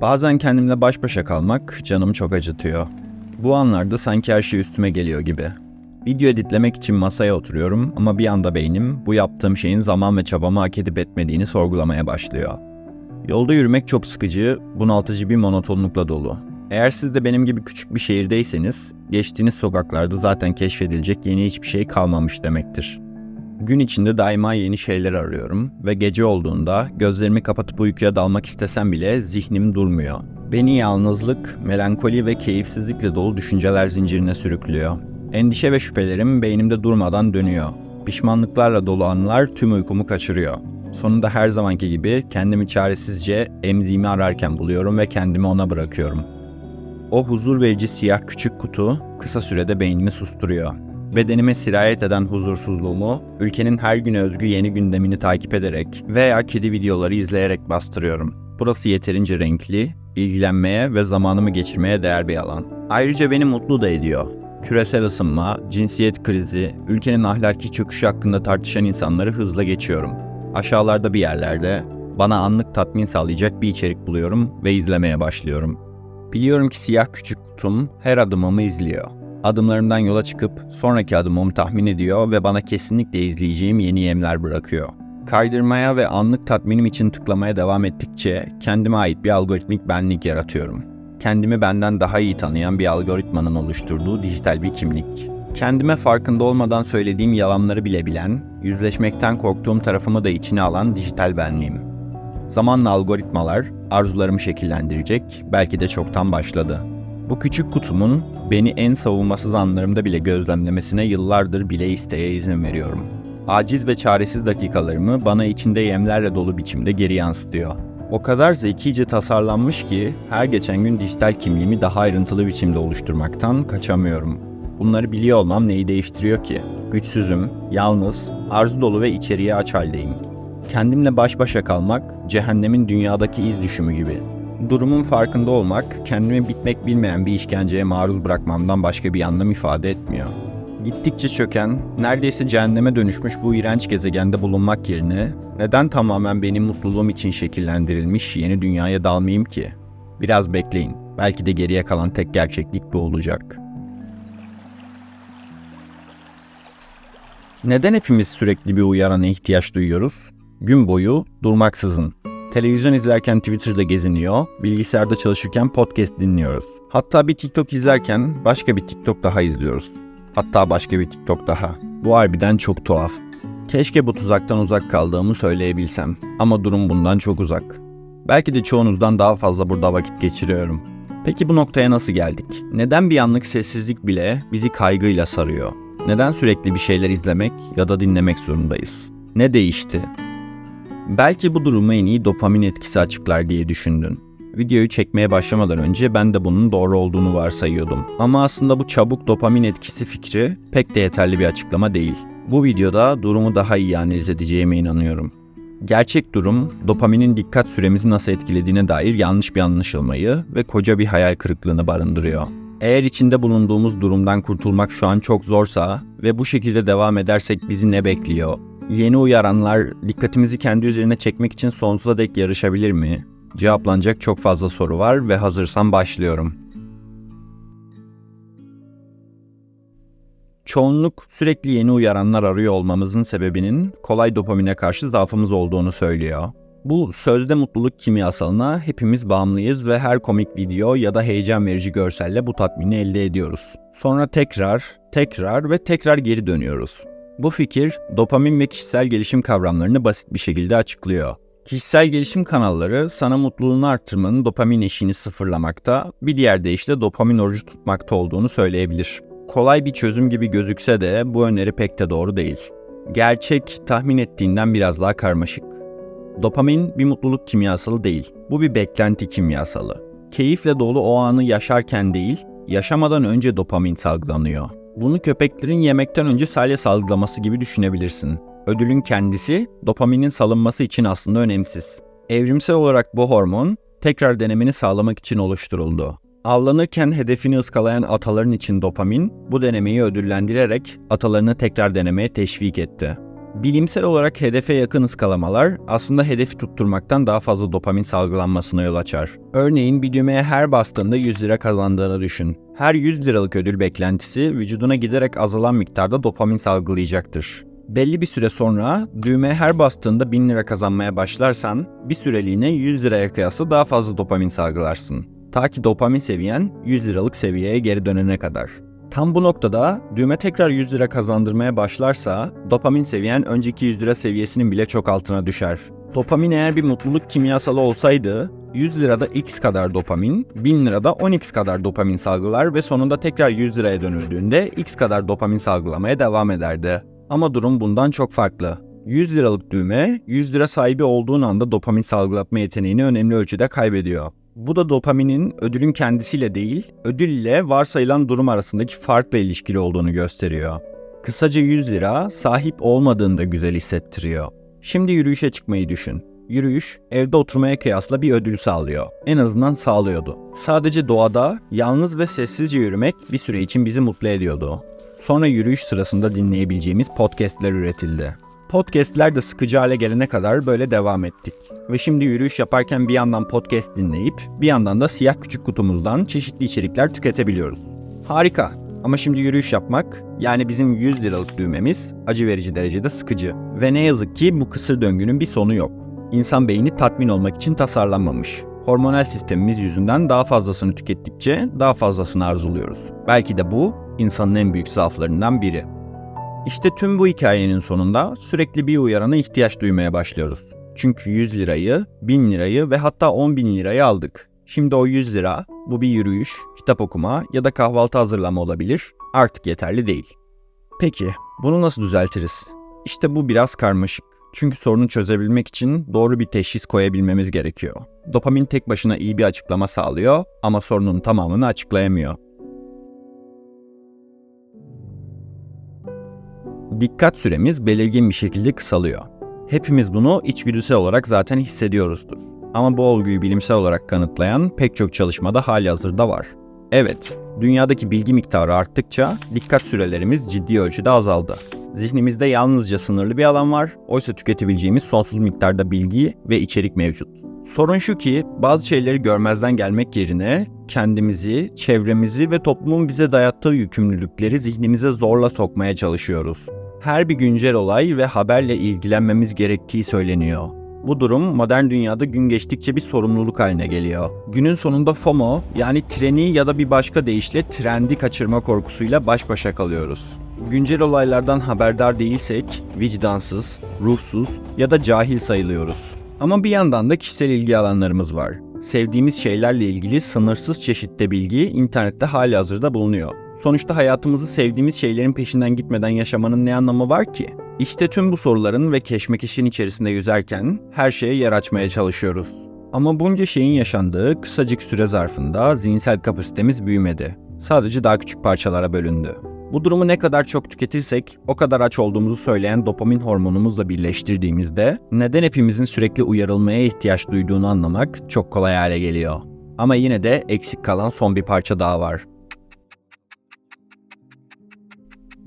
Bazen kendimle baş başa kalmak canımı çok acıtıyor. Bu anlarda sanki her şey üstüme geliyor gibi. Video editlemek için masaya oturuyorum ama bir anda beynim bu yaptığım şeyin zaman ve çabamı hak edip etmediğini sorgulamaya başlıyor. Yolda yürümek çok sıkıcı, bunaltıcı bir monotonlukla dolu. Eğer siz de benim gibi küçük bir şehirdeyseniz, geçtiğiniz sokaklarda zaten keşfedilecek yeni hiçbir şey kalmamış demektir. Gün içinde daima yeni şeyler arıyorum ve gece olduğunda gözlerimi kapatıp uykuya dalmak istesem bile zihnim durmuyor. Beni yalnızlık, melankoli ve keyifsizlikle dolu düşünceler zincirine sürüklüyor. Endişe ve şüphelerim beynimde durmadan dönüyor. Pişmanlıklarla dolu anılar tüm uykumu kaçırıyor. Sonunda her zamanki gibi kendimi çaresizce emziğimi ararken buluyorum ve kendimi ona bırakıyorum. O huzur verici siyah küçük kutu kısa sürede beynimi susturuyor. Bedenime sirayet eden huzursuzluğumu ülkenin her güne özgü yeni gündemini takip ederek veya kedi videoları izleyerek bastırıyorum. Burası yeterince renkli, ilgilenmeye ve zamanımı geçirmeye değer bir alan. Ayrıca beni mutlu da ediyor. Küresel ısınma, cinsiyet krizi, ülkenin ahlaki çöküşü hakkında tartışan insanları hızla geçiyorum. Aşağılarda bir yerlerde bana anlık tatmin sağlayacak bir içerik buluyorum ve izlemeye başlıyorum. Biliyorum ki siyah küçük kutum her adımımı izliyor. Adımlarımdan yola çıkıp sonraki adımımı tahmin ediyor ve bana kesinlikle izleyeceğim yeni yemler bırakıyor. Kaydırmaya ve anlık tatminim için tıklamaya devam ettikçe kendime ait bir algoritmik benlik yaratıyorum. Kendimi benden daha iyi tanıyan bir algoritmanın oluşturduğu dijital bir kimlik. Kendime farkında olmadan söylediğim yalanları bile bilen, yüzleşmekten korktuğum tarafımı da içine alan dijital benliğim. Zamanla algoritmalar arzularımı şekillendirecek, belki de çoktan başladı. Bu küçük kutumun beni en savunmasız anlarımda bile gözlemlemesine yıllardır bile isteye izin veriyorum. Aciz ve çaresiz dakikalarımı bana içinde yemlerle dolu biçimde geri yansıtıyor. O kadar zekice tasarlanmış ki her geçen gün dijital kimliğimi daha ayrıntılı biçimde oluşturmaktan kaçamıyorum. Bunları biliyor olmam neyi değiştiriyor ki? Güçsüzüm, yalnız, arzu dolu ve içeriye aç haldeyim. Kendimle baş başa kalmak, cehennemin dünyadaki iz düşümü gibi. Durumun farkında olmak, kendimi bitmek bilmeyen bir işkenceye maruz bırakmamdan başka bir anlam ifade etmiyor. Gittikçe çöken, neredeyse cehenneme dönüşmüş bu iğrenç gezegende bulunmak yerine neden tamamen benim mutluluğum için şekillendirilmiş yeni dünyaya dalmayayım ki? Biraz bekleyin. Belki de geriye kalan tek gerçeklik bu olacak. Neden hepimiz sürekli bir uyarana ihtiyaç duyuyoruz? Gün boyu durmaksızın. Televizyon izlerken Twitter'da geziniyor, bilgisayarda çalışırken podcast dinliyoruz. Hatta bir TikTok izlerken başka bir TikTok daha izliyoruz. Hatta başka bir TikTok daha. Bu harbiden çok tuhaf. Keşke bu tuzaktan uzak kaldığımı söyleyebilsem. Ama durum bundan çok uzak. Belki de çoğunuzdan daha fazla burada vakit geçiriyorum. Peki bu noktaya nasıl geldik? Neden bir anlık sessizlik bile bizi kaygıyla sarıyor? Neden sürekli bir şeyler izlemek ya da dinlemek zorundayız? Ne değişti? Belki bu durumu en iyi dopamin etkisi açıklar diye düşündün. Videoyu çekmeye başlamadan önce ben de bunun doğru olduğunu varsayıyordum. Ama aslında bu çabuk dopamin etkisi fikri pek de yeterli bir açıklama değil. Bu videoda durumu daha iyi analiz edeceğime inanıyorum. Gerçek durum, dopaminin dikkat süremizi nasıl etkilediğine dair yanlış bir anlaşılmayı ve koca bir hayal kırıklığını barındırıyor. Eğer içinde bulunduğumuz durumdan kurtulmak şu an çok zorsa ve bu şekilde devam edersek bizi ne bekliyor? Yeni uyaranlar dikkatimizi kendi üzerine çekmek için sonsuza dek yarışabilir mi? Cevaplanacak çok fazla soru var ve hazırsam başlıyorum. Çoğunluk sürekli yeni uyaranlar arıyor olmamızın sebebinin kolay dopamine karşı zaafımız olduğunu söylüyor. Bu sözde mutluluk kimyasalına hepimiz bağımlıyız ve her komik video ya da heyecan verici görselle bu tatmini elde ediyoruz. Sonra tekrar, tekrar ve tekrar geri dönüyoruz. Bu fikir dopamin ve kişisel gelişim kavramlarını basit bir şekilde açıklıyor. Kişisel gelişim kanalları sana mutluluğunu arttırmanın dopamin eşiğini sıfırlamakta, bir diğer deyişle dopamin orucu tutmakta olduğunu söyleyebilir. Kolay bir çözüm gibi gözükse de bu öneri pek de doğru değil. Gerçek tahmin ettiğinden biraz daha karmaşık. Dopamin bir mutluluk kimyasalı değil. Bu bir beklenti kimyasalı. Keyifle dolu o anı yaşarken değil, yaşamadan önce dopamin salgılanıyor. Bunu köpeklerin yemekten önce salya salgılaması gibi düşünebilirsin. Ödülün kendisi dopaminin salınması için aslında önemsiz. Evrimsel olarak bu hormon tekrar denemeni sağlamak için oluşturuldu. Avlanırken hedefini ıskalayan ataların için dopamin bu denemeyi ödüllendirerek atalarını tekrar denemeye teşvik etti. Bilimsel olarak hedefe yakın ıskalamalar aslında hedefi tutturmaktan daha fazla dopamin salgılanmasına yol açar. Örneğin bir düğmeye her bastığında 100 lira kazandığını düşün. Her 100 liralık ödül beklentisi vücuduna giderek azalan miktarda dopamin salgılayacaktır. Belli bir süre sonra düğmeye her bastığında 1000 lira kazanmaya başlarsan bir süreliğine 100 liraya kıyasla daha fazla dopamin salgılarsın. Ta ki dopamin seviyen 100 liralık seviyeye geri dönene kadar. Tam bu noktada düğme tekrar 100 lira kazandırmaya başlarsa dopamin seviyen önceki 100 lira seviyesinin bile çok altına düşer. Dopamin eğer bir mutluluk kimyasalı olsaydı 100 lirada x kadar dopamin, 1000 lirada 10x kadar dopamin salgılar ve sonunda tekrar 100 liraya dönüldüğünde x kadar dopamin salgılamaya devam ederdi. Ama durum bundan çok farklı. 100 liralık düğme 100 lira sahibi olduğun anda dopamin salgılatma yeteneğini önemli ölçüde kaybediyor. Bu da dopaminin ödülün kendisiyle değil, ödül ile varsayılan durum arasındaki farkla ilişkili olduğunu gösteriyor. Kısaca 100 lira sahip olmadığında güzel hissettiriyor. Şimdi yürüyüşe çıkmayı düşün. Yürüyüş, evde oturmaya kıyasla bir ödül sağlıyor. En azından sağlıyordu. Sadece doğada, yalnız ve sessizce yürümek bir süre için bizi mutlu ediyordu. Sonra yürüyüş sırasında dinleyebileceğimiz podcastler üretildi. Podcastler de sıkıcı hale gelene kadar böyle devam ettik. Ve şimdi yürüyüş yaparken bir yandan podcast dinleyip bir yandan da siyah küçük kutumuzdan çeşitli içerikler tüketebiliyoruz. Harika. Ama şimdi yürüyüş yapmak, yani bizim 100 liralık düğmemiz acı verici derecede sıkıcı. Ve ne yazık ki bu kısır döngünün bir sonu yok. İnsan beyni tatmin olmak için tasarlanmamış. Hormonal sistemimiz yüzünden daha fazlasını tükettikçe daha fazlasını arzuluyoruz. Belki de bu insanın en büyük zaaflarından biri. İşte tüm bu hikayenin sonunda sürekli bir uyarana ihtiyaç duymaya başlıyoruz. Çünkü 100 lirayı, 1000 lirayı ve hatta 10 bin lirayı aldık. Şimdi o 100 lira, bu bir yürüyüş, kitap okuma ya da kahvaltı hazırlama olabilir, artık yeterli değil. Peki, bunu nasıl düzeltiriz? İşte bu biraz karmaşık. Çünkü sorunu çözebilmek için doğru bir teşhis koyabilmemiz gerekiyor. Dopamin tek başına iyi bir açıklama sağlıyor ama sorunun tamamını açıklayamıyor. Dikkat süremiz belirgin bir şekilde kısalıyor. Hepimiz bunu içgüdüsel olarak zaten hissediyoruzdur. Ama bu olguyu bilimsel olarak kanıtlayan pek çok çalışmada hali hazırda var. Evet, dünyadaki bilgi miktarı arttıkça dikkat sürelerimiz ciddi ölçüde azaldı. Zihnimizde yalnızca sınırlı bir alan var, oysa tüketebileceğimiz sonsuz miktarda bilgi ve içerik mevcut. Sorun şu ki bazı şeyleri görmezden gelmek yerine kendimizi, çevremizi ve toplumun bize dayattığı yükümlülükleri zihnimize zorla sokmaya çalışıyoruz. Her bir güncel olay ve haberle ilgilenmemiz gerektiği söyleniyor. Bu durum modern dünyada gün geçtikçe bir sorumluluk haline geliyor. Günün sonunda FOMO yani treni ya da bir başka deyişle trendi kaçırma korkusuyla baş başa kalıyoruz. Güncel olaylardan haberdar değilsek vicdansız, ruhsuz ya da cahil sayılıyoruz. Ama bir yandan da kişisel ilgi alanlarımız var. Sevdiğimiz şeylerle ilgili sınırsız çeşitte bilgi internette hali hazırda bulunuyor. Sonuçta hayatımızı sevdiğimiz şeylerin peşinden gitmeden yaşamanın ne anlamı var ki? İşte tüm bu soruların ve keşmekeşin içerisinde yüzerken her şeye yer açmaya çalışıyoruz. Ama bunca şeyin yaşandığı kısacık süre zarfında zihinsel kapasitemiz büyümedi. Sadece daha küçük parçalara bölündü. Bu durumu ne kadar çok tüketirsek o kadar aç olduğumuzu söyleyen dopamin hormonumuzla birleştirdiğimizde neden hepimizin sürekli uyarılmaya ihtiyaç duyduğunu anlamak çok kolay hale geliyor. Ama yine de eksik kalan son bir parça daha var.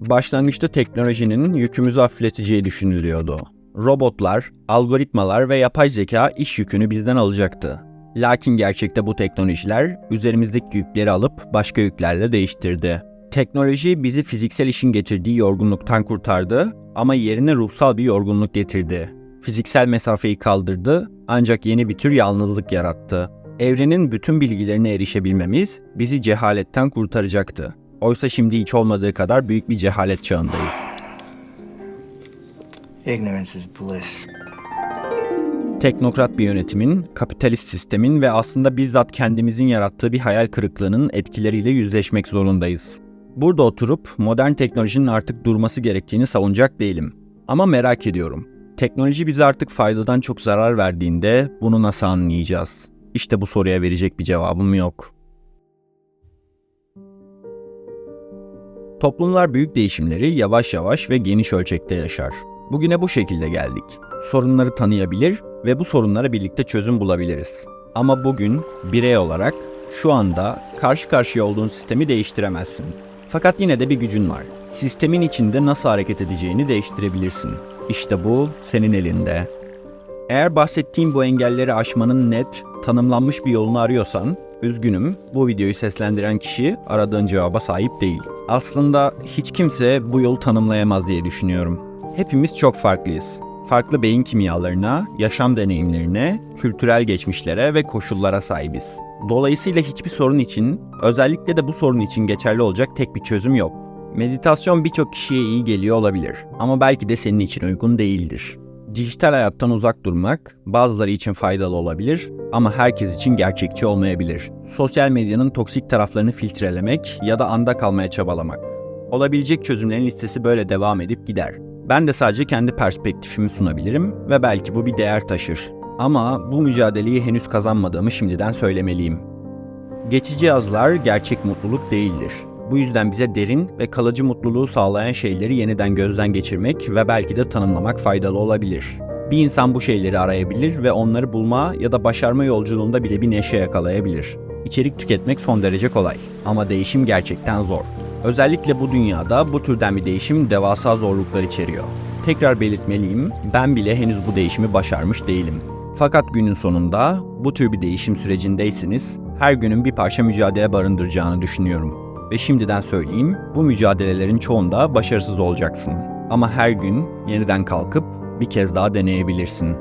Başlangıçta teknolojinin yükümüzü hafifleteceği düşünülüyordu. Robotlar, algoritmalar ve yapay zeka iş yükünü bizden alacaktı. Lakin gerçekte bu teknolojiler üzerimizdeki yükleri alıp başka yüklerle değiştirdi. Teknoloji bizi fiziksel işin getirdiği yorgunluktan kurtardı ama yerine ruhsal bir yorgunluk getirdi. Fiziksel mesafeyi kaldırdı ancak yeni bir tür yalnızlık yarattı. Evrenin bütün bilgilerine erişebilmemiz bizi cehaletten kurtaracaktı. Oysa şimdi hiç olmadığı kadar büyük bir cehalet çağındayız. Ignorance is bliss. Teknokrat bir yönetimin, kapitalist sistemin ve aslında bizzat kendimizin yarattığı bir hayal kırıklığının etkileriyle yüzleşmek zorundayız. Burada oturup modern teknolojinin artık durması gerektiğini savunacak değilim. Ama merak ediyorum. Teknoloji bize artık faydadan çok zarar verdiğinde bunu nasıl anlayacağız? İşte bu soruya verecek bir cevabım yok. Toplumlar büyük değişimleri yavaş yavaş ve geniş ölçekte yaşar. Bugüne bu şekilde geldik. Sorunları tanıyabilir ve bu sorunlara birlikte çözüm bulabiliriz. Ama bugün birey olarak şu anda karşı karşıya olduğun sistemi değiştiremezsin. Fakat yine de bir gücün var. Sistemin içinde nasıl hareket edeceğini değiştirebilirsin. İşte bu senin elinde. Eğer bahsettiğim bu engelleri aşmanın net, tanımlanmış bir yolunu arıyorsan, üzgünüm bu videoyu seslendiren kişi aradığın cevaba sahip değil. Aslında hiç kimse bu yolu tanımlayamaz diye düşünüyorum. Hepimiz çok farklıyız. Farklı beyin kimyalarına, yaşam deneyimlerine, kültürel geçmişlere ve koşullara sahibiz. Dolayısıyla hiçbir sorun için, özellikle de bu sorun için geçerli olacak tek bir çözüm yok. Meditasyon birçok kişiye iyi geliyor olabilir ama belki de senin için uygun değildir. Dijital hayattan uzak durmak bazıları için faydalı olabilir ama herkes için gerçekçi olmayabilir. Sosyal medyanın toksik taraflarını filtrelemek ya da anda kalmaya çabalamak. Olabilecek çözümlerin listesi böyle devam edip gider. Ben de sadece kendi perspektifimi sunabilirim ve belki bu bir değer taşır. Ama bu mücadeleyi henüz kazanmadığımı şimdiden söylemeliyim. Geçici yazlar gerçek mutluluk değildir. Bu yüzden bize derin ve kalıcı mutluluğu sağlayan şeyleri yeniden gözden geçirmek ve belki de tanımlamak faydalı olabilir. Bir insan bu şeyleri arayabilir ve onları bulma ya da başarma yolculuğunda bile bir neşe yakalayabilir. İçerik tüketmek son derece kolay ama değişim gerçekten zor. Özellikle bu dünyada bu türden bir değişim devasa zorluklar içeriyor. Tekrar belirtmeliyim, ben bile henüz bu değişimi başarmış değilim. Fakat günün sonunda bu tür bir değişim sürecindeyseniz her günün bir parça mücadele barındıracağını düşünüyorum. Ve şimdiden söyleyeyim, bu mücadelelerin çoğunda başarısız olacaksın. Ama her gün yeniden kalkıp bir kez daha deneyebilirsin.